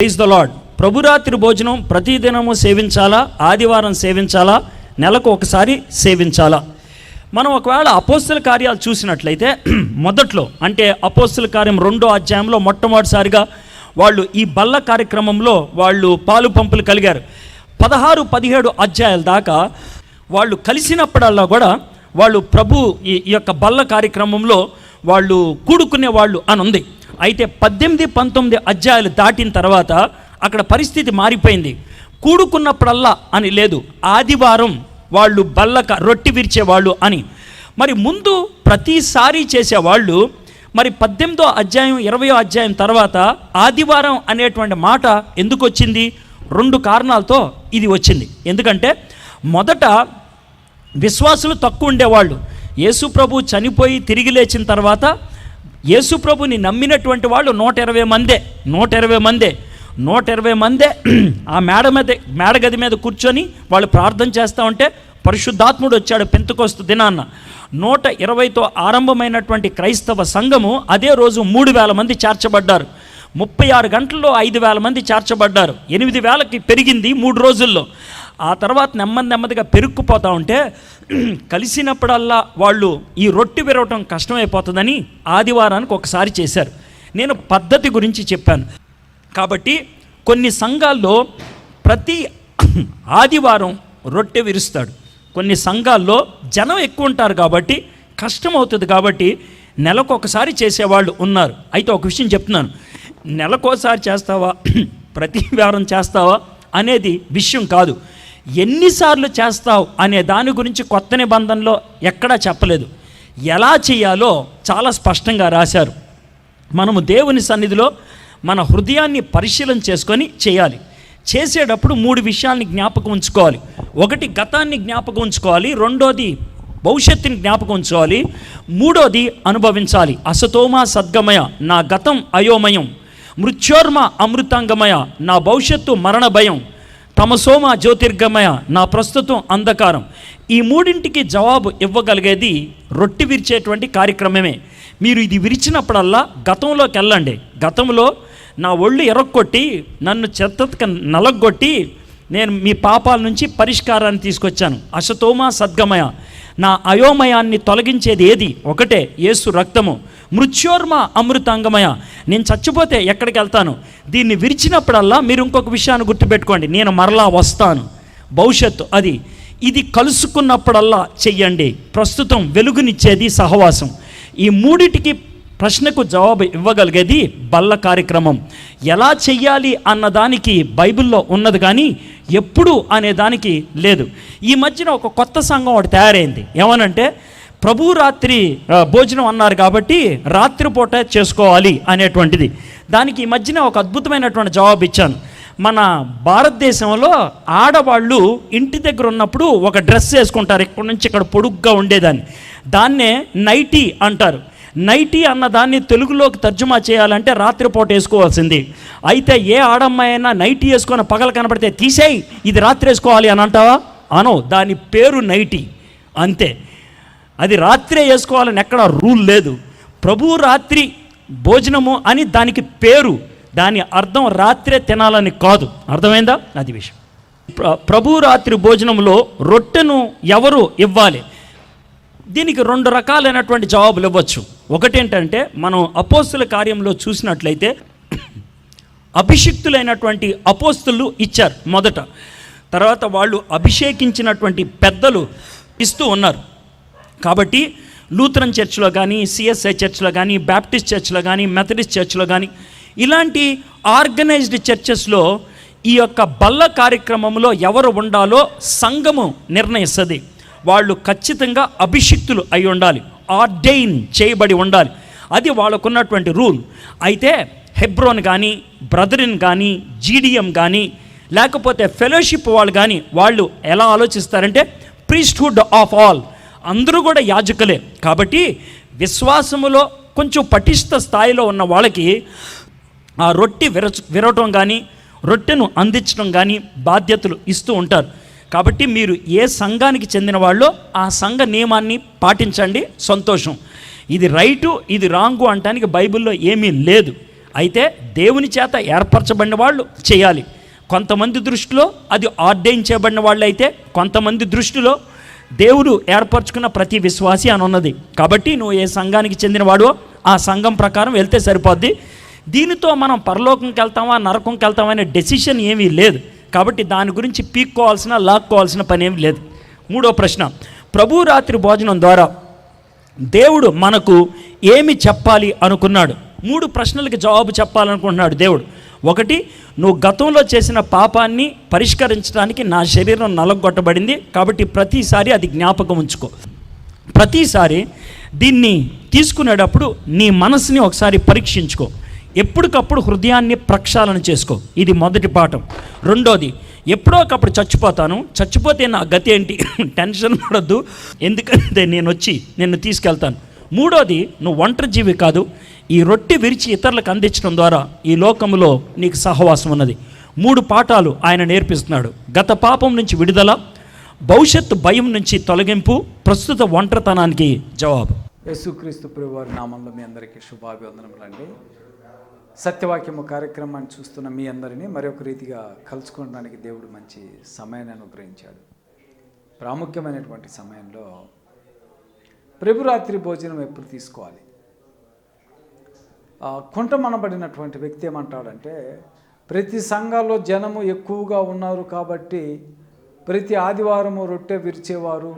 Praise the lord ప్రభురాత్రి భోజనం ప్రతిదినము సేవించాలా? ఆదివారం సేవించాలా? నెలకు ఒకసారి సేవించాలా? మనం ఒకవేళ అపోస్తుల కార్యాలు చూసినట్లయితే మొదట్లో అంటే అపోస్తుల కార్యం రెండో అధ్యాయంలో మొట్టమొదటిసారిగా వాళ్ళు ఈ బల్ల కార్యక్రమంలో వాళ్ళు పాలు పంపులు కలిగారు. పదహారు పదిహేడు అధ్యాయాల దాకా వాళ్ళు కలిసినప్పుడల్లా కూడా వాళ్ళు ప్రభు ఈ ఈ యొక్క బల్ల కార్యక్రమంలో వాళ్ళు కూడుకునే వాళ్ళు అని ఉంది. అయితే పద్దెనిమిది పంతొమ్మిది అధ్యాయాలు దాటిన తర్వాత అక్కడ పరిస్థితి మారిపోయింది. కూడుకున్నప్పుడల్లా అని లేదు ఆదివారం వాళ్ళు బల్లక రొట్టి విరిచేవాళ్ళు అని. మరి ముందు ప్రతిసారి చేసేవాళ్ళు మరి పద్దెనిమిదో అధ్యాయం ఇరవయో అధ్యాయం తర్వాత ఆదివారం అనేటువంటి మాట ఎందుకు వచ్చింది? రెండు కారణాలతో ఇది వచ్చింది. ఎందుకంటే మొదట విశ్వాసులు తక్కువ ఉండేవాళ్ళు. యేసు ప్రభు చనిపోయి తిరిగి లేచిన తర్వాత యేసు ప్రభుని నమ్మినటువంటి వాళ్ళు నూట ఇరవై మందే నూట ఇరవై మందే నూట ఇరవై మందే ఆ మేడ మీద మేడ గది మీద కూర్చొని వాళ్ళు ప్రార్థన చేస్తూ ఉంటే పరిశుద్ధాత్ముడు వచ్చాడు పెంతుకొస్తు దినాన్న నూట ఇరవైతో ఆరంభమైనటువంటి క్రైస్తవ సంఘము అదే రోజు మూడు వేల మంది చేర్చబడ్డారు. ముప్పై ఆరు గంటల్లో ఐదు వేల మంది చేర్చబడ్డారు. ఎనిమిది వేలకి పెరిగింది మూడు రోజుల్లో. ఆ తర్వాత నెమ్మది నెమ్మదిగా పెరుక్కుపోతూ ఉంటే కలిసినప్పుడల్లా వాళ్ళు ఈ రొట్టె విరవటం కష్టమైపోతుందని ఆదివారానికి ఒకసారి చేశారు. నేను పద్ధతి గురించి చెప్పాను. కాబట్టి కొన్ని సంఘాల్లో ప్రతి ఆదివారం రొట్టె విరుస్తాడు. కొన్ని సంఘాల్లో జనం ఎక్కువ ఉంటారు కాబట్టి కష్టం అవుతుంది కాబట్టి నెలకు ఒకసారి చేసేవాళ్ళు ఉన్నారు. అయితే ఒక విషయం చెప్తున్నాను. నెలకోసారి చేస్తావా? ప్రతి వారం చేస్తావా? అనేది విషయం కాదు. ఎన్నిసార్లు చేస్తావు అనే దాని గురించి కొత్త నిబంధనలో ఎక్కడా చెప్పలేదు. ఎలా చేయాలో చాలా స్పష్టంగా రాశారు. మనము దేవుని సన్నిధిలో మన హృదయాన్ని పరిశీలన చేసుకొని చేయాలి. చేసేటప్పుడు మూడు విషయాల్ని జ్ఞాపకం ఉంచుకోవాలి. ఒకటి గతాన్ని జ్ఞాపకం ఉంచుకోవాలి. రెండోది భవిష్యత్తుని జ్ఞాపకం ఉంచుకోవాలి. మూడోది అనుభవించాలి. అసతోమా సద్గమయ నా గతం అయోమయం. మృత్యోర్మ అమృతాంగమయ నా భవిష్యత్తు మరణ భయం. తమసోమ జ్యోతిర్గమయ నా ప్రస్తుతం అంధకారం. ఈ మూడింటికి జవాబు ఇవ్వగలిగేది రొట్టి విరిచేటువంటి కార్యక్రమమే. మీరు ఇది విరిచినప్పుడల్లా గతంలోకి వెళ్ళండి. గతంలో నా ఒళ్ళు ఎరక్కొట్టి నన్ను చెత్త నలగొట్టి నేను మీ పాపాల నుంచి పరిష్కారాన్ని తీసుకొచ్చాను. అశతోమ సద్గమయ. నా అయోమయాన్ని తొలగించేది ఏది? ఒకటే యేసు రక్తము. మృత్యోర్మ అమృతాంగమయ. నేను చచ్చిపోతే ఎక్కడికి వెళ్తాను? దీన్ని విరిచినప్పుడల్లా మీరు ఇంకొక విషయాన్ని గుర్తుపెట్టుకోండి. నేను మరలా వస్తాను. భవిష్యత్తు అది. ఇది కలుసుకున్నప్పుడల్లా చెయ్యండి. ప్రస్తుతం వెలుగునిచ్చేది సహవాసం. ఈ మూడిటికి ప్రశ్నకు జవాబు ఇవ్వగలిగేది బల్ల కార్యక్రమం. ఎలా చెయ్యాలి అన్నదానికి బైబిల్లో ఉన్నది కానీ ఎప్పుడు అనే దానికి లేదు. ఈ మధ్యన ఒక కొత్త సంఘం ఒకటి తయారైంది. ఏమనంటే ప్రభు రాత్రి భోజనం అన్నారు కాబట్టి రాత్రిపూట చేసుకోవాలి అనేటువంటిది. దానికి ఈ మధ్యన ఒక అద్భుతమైనటువంటి జవాబు ఇచ్చాను. మన భారతదేశంలో ఆడవాళ్ళు ఇంటి దగ్గర ఉన్నప్పుడు ఒక డ్రెస్ వేసుకుంటారు. ఇక్కడ నుంచి ఇక్కడ పొడుగ్గా ఉండేదాన్ని. దాన్నే నైటీ అంటారు. నైటీ అన్న దాన్ని తెలుగులోకి తర్జుమా చేయాలంటే రాత్రిపూట వేసుకోవాల్సింది. అయితే ఏ ఆడమ్మాయి అయినా నైటీ వేసుకొని పగల కనపడితే తీసేయి ఇది రాత్రి వేసుకోవాలి అని అంటావా? అనో దాని పేరు నైటీ. అంతే. అది రాత్రే వేసుకోవాలని ఎక్కడ రూల్ లేదు. ప్రభు రాత్రి భోజనము అని దానికి పేరు. దాని అర్థం రాత్రే తినాలని కాదు. అర్థమైందా? అది విషయం. ప్ర- ప్రభు రాత్రి భోజనంలో రొట్టెను ఎవరు ఇవ్వాలి? దీనికి రెండు రకాలైనటువంటి జవాబులు ఇవ్వచ్చు. ఒకటేంటంటే మనం అపోస్తుల కార్యంలో చూసినట్లయితే అభిషిక్తులైనటువంటి అపోస్తులు ఇచ్చారు మొదట. తర్వాత వాళ్ళు అభిషేకించినటువంటి పెద్దలు ఇస్తూ ఉన్నారు. కాబట్టి లూథరన్ చర్చ్లో కానీ సిఎస్ఐ చర్చ్లో కానీ బ్యాప్టిస్ట్ చర్చ్లో కానీ మెథడిస్ట్ చర్చ్లో కానీ ఇలాంటి ఆర్గనైజ్డ్ చర్చెస్లో ఈ యొక్క బల్ల కార్యక్రమంలో ఎవరు ఉండాలో సంఘము నిర్ణయిస్తుంది. వాళ్ళు ఖచ్చితంగా అభిషిక్తులు అయి ఉండాలి ఆర్డైన్ చేయబడి ఉండాలి. అది వాళ్ళకున్నటువంటి రూల్. అయితే హెబ్రోన్ కానీ బ్రదరిన్ కానీ జీడిఎం కానీ లేకపోతే ఫెలోషిప్ వాళ్ళు కానీ వాళ్ళు ఎలా ఆలోచిస్తారంటే ప్రీస్ట్హుడ్ ఆఫ్ ఆల్. అందరూ కూడా యాజకులే. కాబట్టి విశ్వాసములో కొంచెం పటిష్ట స్థాయిలో ఉన్న వాళ్ళకి ఆ రొట్టె విరచ విరవటం కానీ రొట్టెను అందించడం కానీ బాధ్యతలు ఇస్తూ ఉంటారు. కాబట్టి మీరు ఏ సంఘానికి చెందిన వాళ్ళో ఆ సంఘ నియమాన్ని పాటించండి. సంతోషం. ఇది రైటు ఇది రాంగు అంటానికి బైబిల్లో ఏమీ లేదు. అయితే దేవుని చేత ఏర్పరచబడిన వాళ్ళు చేయాలి. కొంతమంది దృష్టిలో అది ఆర్డైన్ చేయబడిన వాళ్ళు అయితే కొంతమంది దృష్టిలో దేవుడు ఏర్పరచుకున్న ప్రతి విశ్వాసి అని ఉన్నది. కాబట్టి నువ్వు ఏ సంఘానికి చెందినవాడో ఆ సంఘం ప్రకారం వెళ్తే సరిపోద్ది. దీనితో మనం పరలోకంకి వెళ్తామా నరకంకి వెళ్తామా అనే డెసిషన్ ఏమీ లేదు. కాబట్టి దాని గురించి పీక్కోవాల్సిన లాక్కోవాల్సిన పని ఏమీ లేదు. మూడో ప్రశ్న ప్రభు రాత్రి భోజనం ద్వారా దేవుడు మనకు ఏమి చెప్పాలి అనుకున్నాడు? మూడు ప్రశ్నలకు జవాబు చెప్పాలనుకుంటున్నాడు దేవుడు. ఒకటి నువ్వు గతంలో చేసిన పాపాన్ని పరిష్కరించడానికి నా శరీరం నలగొట్టబడింది కాబట్టి ప్రతిసారి అది జ్ఞాపకం ఉంచుకో. ప్రతిసారి దీన్ని తీసుకునేటప్పుడు నీ మనసుని ఒకసారి పరీక్షించుకో. ఎప్పటికప్పుడు హృదయాన్ని ప్రక్షాళన చేసుకో. ఇది మొదటి పాఠం. రెండోది ఎప్పుడో ఒకప్పుడు చచ్చిపోతాను. చచ్చిపోతే నా గతి ఏంటి? టెన్షన్ పడద్దు. ఎందుకంటే నేను వచ్చి నిన్ను తీసుకెళ్తాను. మూడోది నువ్వు ఒంటరి జీవి కాదు. ఈ రొట్టె విరిచి ఇతరులకు అందించడం ద్వారా ఈ లోకంలో నీకు సహవాసం ఉన్నది. మూడు పాఠాలు ఆయన నేర్పిస్తున్నాడు. గత పాపం నుంచి విడుదల భవిష్యత్తు భయం నుంచి తొలగింపు ప్రస్తుత ఒంటరితనానికి జవాబు. యేసుక్రీస్తు ప్రభు వారి నామంలో మీ అందరికీ శుభాభివందనములండి. సత్యవాక్యము కార్యక్రమాన్ని చూస్తున్న మీ అందరినీ మరొక రీతిగా కలుసుకోవడానికి దేవుడు మంచి సమయాన్ని అనుగ్రహించాడు. ప్రాముఖ్యమైనటువంటి సమయంలో ప్రభురాత్రి భోజనం ఎప్పుడు తీసుకోవాలి? ఆ, కుంటమనబడినటువంటి వ్యక్తి ఏమంటాడంటే ప్రతి సంఘాల్లో జనము ఎక్కువగా ఉన్నారు కాబట్టి ప్రతి ఆదివారము రొట్టె విరిచేవారు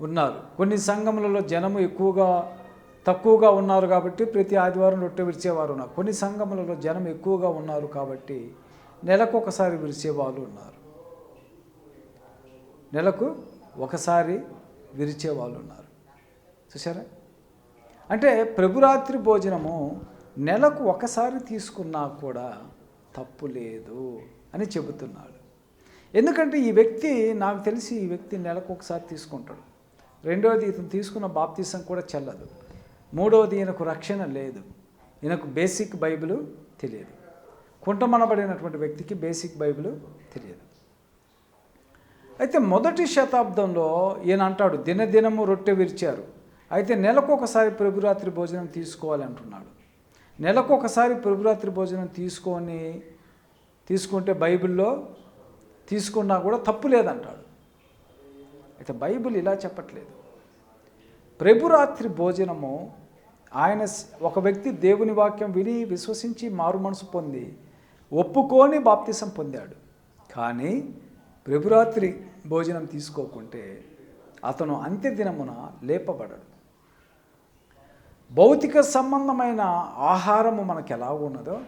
ఉన్నారు. కొన్ని సంఘములలో జనము ఎక్కువగా తక్కువగా ఉన్నారు కాబట్టి ప్రతి ఆదివారం రొట్టె విరిచేవారు ఉన్నారు. కొన్ని సంఘములలో జనం ఎక్కువగా ఉన్నారు కాబట్టి నెలకు ఒకసారి విరిచేవాళ్ళు ఉన్నారు. నెలకు ఒకసారి విరిచే వాళ్ళు ఉన్నారు. చూసారా అంటే ప్రభురాత్రి భోజనము నెలకు ఒకసారి తీసుకున్నా కూడా తప్పు లేదు అని చెబుతున్నాడు. ఎందుకంటే ఈ వ్యక్తి నాకు తెలిసి ఈ వ్యక్తి నెలకు ఒకసారి తీసుకుంటాడు. రెండవది ఇతను తీసుకున్న బాప్తీసం కూడా చెల్లదు. మూడవది ఈయనకు రక్షణ లేదు. ఈయనకు బేసిక్ బైబిల్ తెలియదు. కుంటమనబడినటువంటి వ్యక్తికి బేసిక్ బైబిల్ తెలియదు. అయితే మొదటి శతాబ్దంలో ఈయన అంటాడు దినదినము రొట్టె విరిచారు. అయితే నెలకు ఒకసారి ప్రభురాత్రి భోజనం తీసుకోవాలి అంటున్నాడు. నెలకు ఒకసారి ప్రభురాత్రి భోజనం తీసుకొని తీసుకుంటే బైబిల్లో తీసుకున్నా కూడా తప్పు లేదంటాడు. అయితే బైబిల్ ఇలా చెప్పట్లేదు. ప్రభురాత్రి భోజనము ఆయన ఒక వ్యక్తి దేవుని వాక్యం విని విశ్వసించి మారు మనసు పొంది ఒప్పుకొని బాప్తిసం పొందాడు. కానీ ప్రభురాత్రి భోజనం తీసుకోకుంటే అతను అంత్యదినమున లేపబడడు. భౌతిక సంబంధమైన ఆహారము మనకు ఎలా ఉన్నదో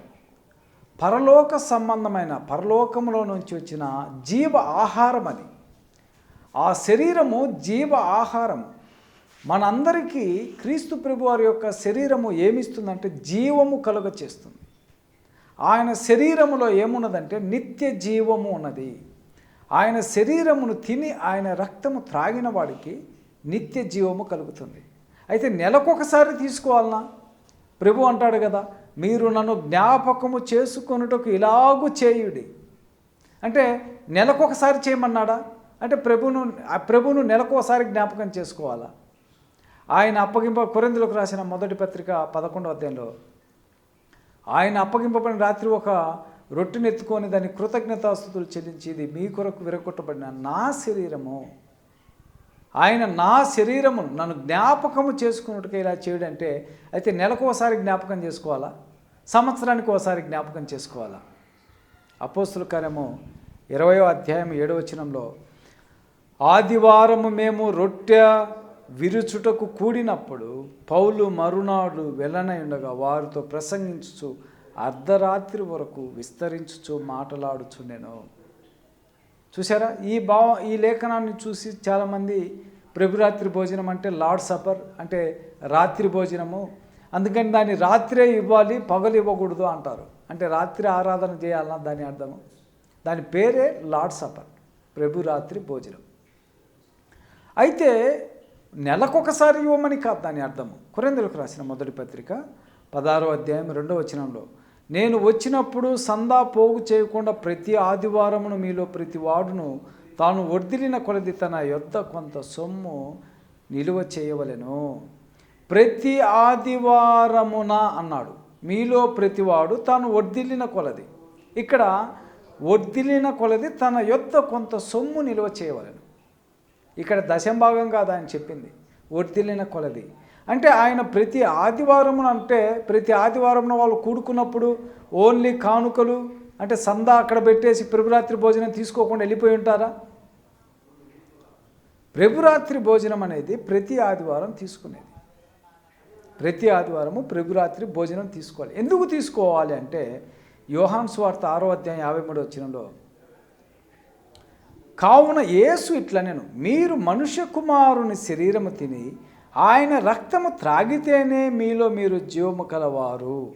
పరలోక సంబంధమైన పరలోకములో నుంచి వచ్చిన జీవ ఆహారం అది ఆ శరీరము జీవ ఆహారము. మనందరికీ క్రీస్తు ప్రభువారి యొక్క శరీరము ఏమిస్తుందంటే జీవము కలుగ చేస్తుంది ఆయన శరీరములో ఏమున్నదంటే నిత్య జీవము ఉన్నది. ఆయన శరీరమును తిని ఆయన రక్తము త్రాగిన వాడికి నిత్య జీవము కలుగుతుంది. అయితే నెలకొకసారి తీసుకోవాలనా? ప్రభు అంటాడు కదా మీరు నన్ను జ్ఞాపకము చేసుకొనుటకు ఇలాగూ చేయుడి. అంటే నెలకొకసారి చేయమన్నాడా? అంటే ప్రభును ఆ ప్రభును నెలకోసారి జ్ఞాపకం చేసుకోవాలా? ఆయన అప్పగింప కొరిందులకు రాసిన మొదటి పత్రిక పదకొండవ అధ్యాయంలో ఆయన అప్పగింపబడిన రాత్రి ఒక రొట్టెని ఎత్తుకొని దాని కృతజ్ఞతాస్థుతులు చెల్లించి ఇది మీ కొరకు విరగొట్టబడిన నా శరీరము. ఆయన నా శరీరము నన్ను జ్ఞాపకము చేసుకున్నట్టుగా ఇలా చేయడంటే అయితే నెలకు ఒకసారి జ్ఞాపకం చేసుకోవాలా? సంవత్సరానికి ఒకసారి జ్ఞాపకం చేసుకోవాలా? అపోస్తుల కార్యము ఇరవయో అధ్యాయం ఏడవ వచనంలో ఆదివారము మేము రొట్టె విరుచుటకు కూడినప్పుడు పౌలు మరునాడు వెళ్ళనై ఉండగా వారితో ప్రసంగించుచు అర్ధరాత్రి వరకు విస్తరించుచు మాటలాడుచు నేను చూసారా ఈ భావ ఈ లేఖనాన్ని చూసి చాలామంది ప్రభురాత్రి భోజనం అంటే లార్డ్ సపర్ అంటే రాత్రి భోజనము. అందుకని దాన్ని రాత్రే ఇవ్వాలి పగలు ఇవ్వకూడదు అంటారు. అంటే రాత్రి ఆరాధన చేయాలన్న దాని అర్థము? దాని పేరే లార్డ్ సపర్ ప్రభురాత్రి భోజనం. అయితే నెలకొకసారి ఇవ్వమని కాదు దాని అర్థము. కురేంద్రులకు రాసిన మొదటి పత్రిక పదహారో అధ్యాయం రెండో వచనంలో నేను వచ్చినప్పుడు సందా పోగు చేయకుండా ప్రతి ఆదివారమును మీలో ప్రతి వాడును తాను వర్దిలిన కొలది తన యొద్ద కొంత సొమ్ము నిలువ చేయవలెను. ప్రతి ఆదివారమున అన్నాడు. మీలో ప్రతివాడు తాను వర్ధిల్లిన కొలది. ఇక్కడ వర్ధిల్లిన కొలది తన యొద్ద కొంత సొమ్ము నిలువ చేయవలను. ఇక్కడ దశంభాగం కాదు ఆయన చెప్పింది. ఒడిదిలిన కొలది. అంటే ఆయన ప్రతి ఆదివారం అంటే ప్రతి ఆదివారం వాళ్ళు కూడుకున్నప్పుడు ఓన్లీ కానుకలు అంటే సందా అక్కడ పెట్టేసి ప్రభురాత్రి భోజనం తీసుకోకుండా వెళ్ళిపోయి ఉంటారా? ప్రభురాత్రి భోజనం అనేది ప్రతి ఆదివారం తీసుకునేది. ప్రతి ఆదివారము ప్రభురాత్రి భోజనం తీసుకోవాలి. ఎందుకు తీసుకోవాలి అంటే యోహాన్ స్వార్థ ఆరో అధ్యాయం యాభై మూడు వచ్చినలో కావున యేసు ఇట్లా నేను మీరు మనుష్య కుమారుని శరీరము తిని ఆయన రక్తము త్రాగితేనే మీలో మీరు జీవము కలవారు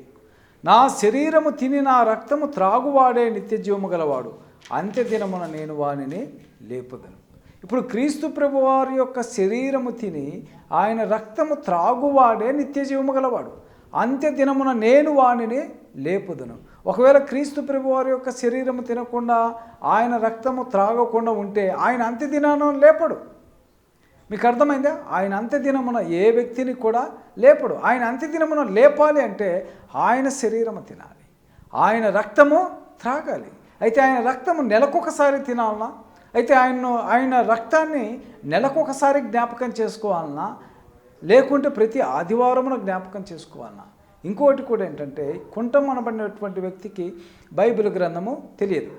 నా శరీరము తిని నా రక్తము త్రాగువాడే నిత్య జీవము గలవాడు. అంత్య దినమున నేను వానిని లేపుదను. ఇప్పుడు క్రీస్తు ప్రభువారి యొక్క శరీరము తిని ఆయన రక్తము త్రాగువాడే నిత్య జీవము గలవాడు. అంత్య దినమున నేను వానిని లేపుదను. ఒకవేళ క్రీస్తు ప్రభు వారి యొక్క శరీరము తినకుండా ఆయన రక్తము త్రాగకుండా ఉంటే ఆయన అంత్య దినాన లేపడు. మీకు అర్థమైందా? ఆయన అంత్యదినమున ఏ వ్యక్తిని కూడా లేపడు. ఆయన అంత్యదినమున లేపాలి అంటే ఆయన శరీరము తినాలి. ఆయన రక్తము త్రాగాలి. అయితే ఆయన రక్తము నెలకొకసారి తినాలనా? అయితే ఆయన ఆయన రక్తాన్ని నెలకొకసారి జ్ఞాపకం చేసుకోవాలన్నా లేకుంటే ప్రతి ఆదివారమున జ్ఞాపకం చేసుకోవాలన్నా ఇంకోటి కూడా ఏంటంటే కుంటం అనబడినటువంటి వ్యక్తికి బైబిల్ గ్రంథము తెలియదు.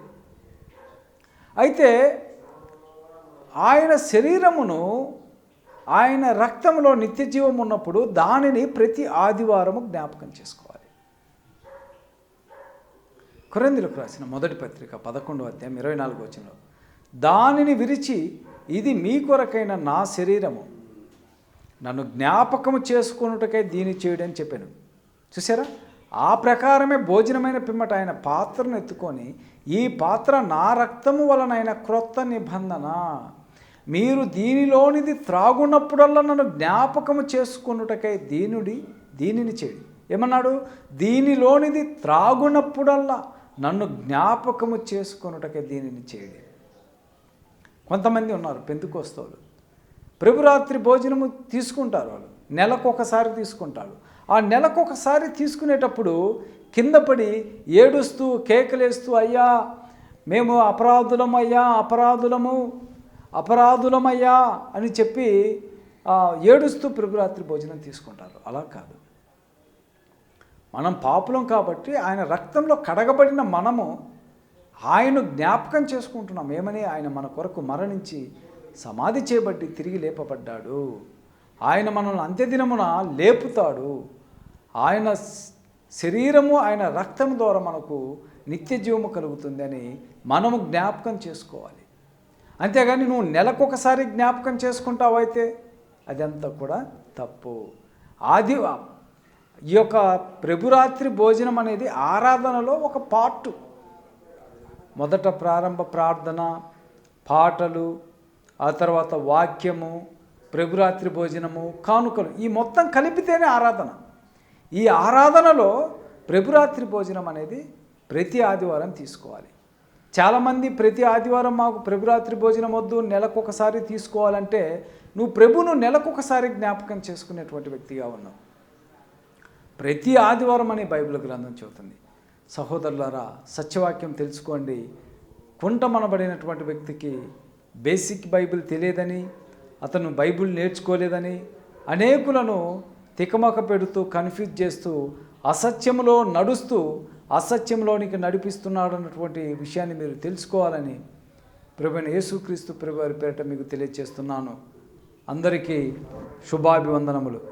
అయితే ఆయన శరీరమును ఆయన రక్తంలో నిత్య జీవం ఉన్నప్పుడు దానిని ప్రతి ఆదివారము జ్ఞాపకం చేసుకోవాలి. కొరందులకు రాసిన మొదటి పత్రిక పదకొండు అధ్యాయం ఇరవై నాలుగు వచ్చిన దానిని విరిచి ఇది మీ కొరకైన నా శరీరము. నన్ను జ్ఞాపకము చేసుకున్నటకై దీని చేయడని చెప్పాను. చూసారా ఆ ప్రకారమే భోజనమైన పిమ్మట ఆయన పాత్రను ఎత్తుకొని ఈ పాత్ర నా రక్తము వలనైన క్రొత్త నిబంధన. మీరు దీనిలోనిది త్రాగున్నప్పుడల్లా నన్ను జ్ఞాపకము చేసుకున్నటకై దీనుడి దీనిని చేయడు ఏమన్నాడు? దీనిలోనిది త్రాగునప్పుడల్లా నన్ను జ్ఞాపకము చేసుకున్నటకై దీనిని చేయడు కొంతమంది ఉన్నారు పెందుకోస్తోలు ప్రభురాత్రి భోజనము తీసుకుంటారు వాళ్ళు. నెలకు ఒకసారి తీసుకుంటారు. ఆ నెలకు ఒకసారి తీసుకునేటప్పుడు కింద పడి ఏడుస్తూ కేకలేస్తూ అయ్యా మేము అపరాధులమయ్యా అపరాధులము అపరాధులమయ్యా అని చెప్పి ఏడుస్తూ ప్రభురాత్రి భోజనం తీసుకుంటారు. అలా కాదు. మనం పాపులం కాబట్టి ఆయన రక్తంలో కడగబడిన మనము ఆయన జ్ఞాపకం చేసుకుంటున్నాం. ఏమని? ఆయన మన కొరకు మరణించి సమాధి చేయబట్టి తిరిగి లేపబడ్డాడు. ఆయన మనల్ని అంత్యదినమున లేపుతాడు. ఆయన శరీరము ఆయన రక్తం ద్వారా మనకు నిత్య జీవము కలుగుతుందని మనము జ్ఞాపకం చేసుకోవాలి. అంతేగాని నువ్వు నెలకొకసారి జ్ఞాపకం చేసుకుంటావైతే అదంతా కూడా తప్పు. ఆది ఈ యొక్క ప్రభురాత్రి భోజనం అనేది ఆరాధనలో ఒక పార్టు. మొదట ప్రారంభ ప్రార్థన పాటలు ఆ తర్వాత వాక్యము ప్రభురాత్రి భోజనము కానుకలు ఈ మొత్తం కలిపితేనే ఆరాధన. ఈ ఆరాధనలో ప్రభురాత్రి భోజనం అనేది ప్రతి ఆదివారం తీసుకోవాలి. చాలామంది ప్రతి ఆదివారం మాకు ప్రభురాత్రి భోజనం వద్దు నెలకొకసారి తీసుకోవాలంటే నువ్వు ప్రభును నెలకొకసారి జ్ఞాపకం చేసుకునేటువంటి వ్యక్తిగా ఉన్నావు. ప్రతి ఆదివారం అనే బైబిల్ గ్రంథం చెబుతుంది. సహోదరులారా సత్యవాక్యం తెలుసుకోండి. కుంటమనబడినటువంటి వ్యక్తికి బేసిక్ బైబిల్ తెలియదని అతను బైబిల్ నేర్చుకోలేదని అనేకులను తికమక పెడుతూ కన్ఫ్యూజ్ చేస్తూ అసత్యంలో నడుస్తూ అసత్యంలోనికి నడిపిస్తున్నాడు అన్నటువంటి విషయాన్ని మీరు తెలుసుకోవాలని ప్రభుని యేసుక్రీస్తు ప్రభువారి పేరిట మీకు తెలియజేస్తున్నాను అందరికీ శుభాభివందనములు.